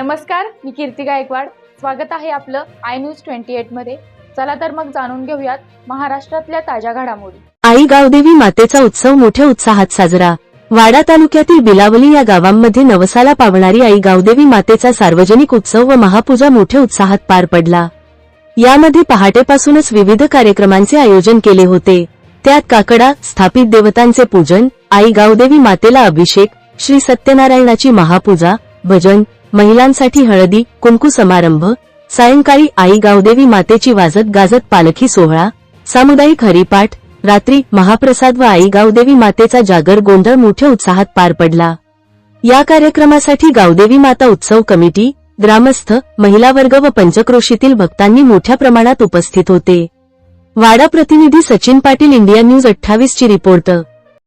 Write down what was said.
नमस्कार मी कीर्ती गायकवाड. स्वागत आहे आपलं आय न्यूज ट्वेंटी एटमध्ये. चला तर मग जाणून घेऊयात महाराष्ट्रातल्या ताज्या घडामोडी. आई गावदेवी मातेचा उत्सव मोठ्या उत्साहात साजरा. वाडा तालुक्यातील बिलावली या गावांमध्ये नवसाला पावणारी आई गावदेवी मातेचा सार्वजनिक उत्सव व महापूजा मोठ्या उत्साहात पार पडला. यामध्ये पहाटेपासूनच विविध कार्यक्रमांचे आयोजन केले होते. त्यात काकडा स्थापित देवतांचे पूजन आई गावदेवी मातेला अभिषेक श्री सत्यनारायणाची महापूजा भजन महिलांसाठी हळदी कुंकू समारंभ सायंकाळी आई गावदेवी मातेची वाजत गाजत पालखी सोहळा सामुदायिक हरिपाठ रात्री महाप्रसाद व आई गावदेवी मातेचा जागर गोंधळ मोठ्या उत्साहात पार पडला. या कार्यक्रमासाठी गावदेवी माता उत्सव कमिटी ग्रामस्थ महिला वर्ग व पंचक्रोशीतील भक्तांनी मोठ्या प्रमाणात उपस्थित होते. वाडा प्रतिनिधी सचिन पाटील इंडिया न्यूज अठ्ठावीस ची रिपोर्ट